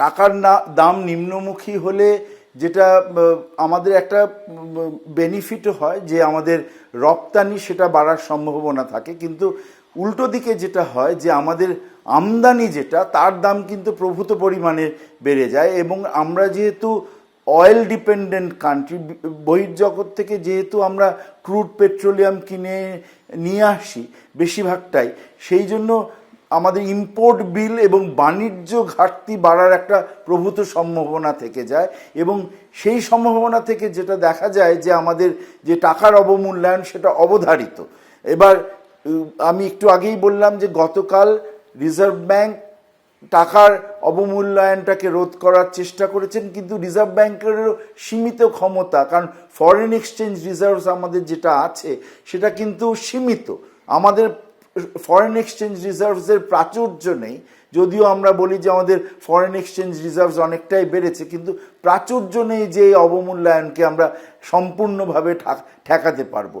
টাকার না, দাম নিম্নমুখী হলে যেটা আমাদের একটা বেনিফিট হয় যে আমাদের রপ্তানি সেটা বাড়ার সম্ভাবনা থাকে। কিন্তু উল্টো দিকে যেটা হয় যে আমাদের আমদানি যেটা, তার দাম কিন্তু প্রভূত পরিমাণে বেড়ে যায় এবং আমরা যেহেতু অয়েল ডিপেন্ডেন্ট কান্ট্রি বহির্জগৎ থেকে যেহেতু আমরা ক্রুড পেট্রোলিয়াম কিনে নিয়ে আসি বেশিরভাগটাই, সেই জন্য আমাদের ইম্পোর্ট বিল এবং বাণিজ্য ঘাটতি বাড়ার একটা প্রভূত সম্ভাবনা থেকে যায় এবং সেই সম্ভাবনা থেকে যেটা দেখা যায় যে আমাদের যে টাকার অবমূল্যায়ন সেটা অবধারিত। এবার আমি একটু আগেই বললাম যে গতকাল রিজার্ভ ব্যাংক টাকার অবমূল্যায়নটাকে রোধ করার চেষ্টা করেছেন, কিন্তু রিজার্ভ ব্যাংকেরও সীমিত ক্ষমতা, কারণ ফরেন এক্সচেঞ্জ রিজার্ভস আমাদের যেটা আছে সেটা কিন্তু সীমিত। আমাদের ফরেন এক্সচেঞ্জ রিজার্ভসের প্রাচুর্য নেই। যদিও আমরা বলি যে আমাদের ফরেন এক্সচেঞ্জ রিজার্ভস অনেকটাই বেড়েছে, কিন্তু প্রাচুর্য নেই যে এই অবমূল্যায়নকে আমরা সম্পূর্ণভাবে ঠেকাতে পারব।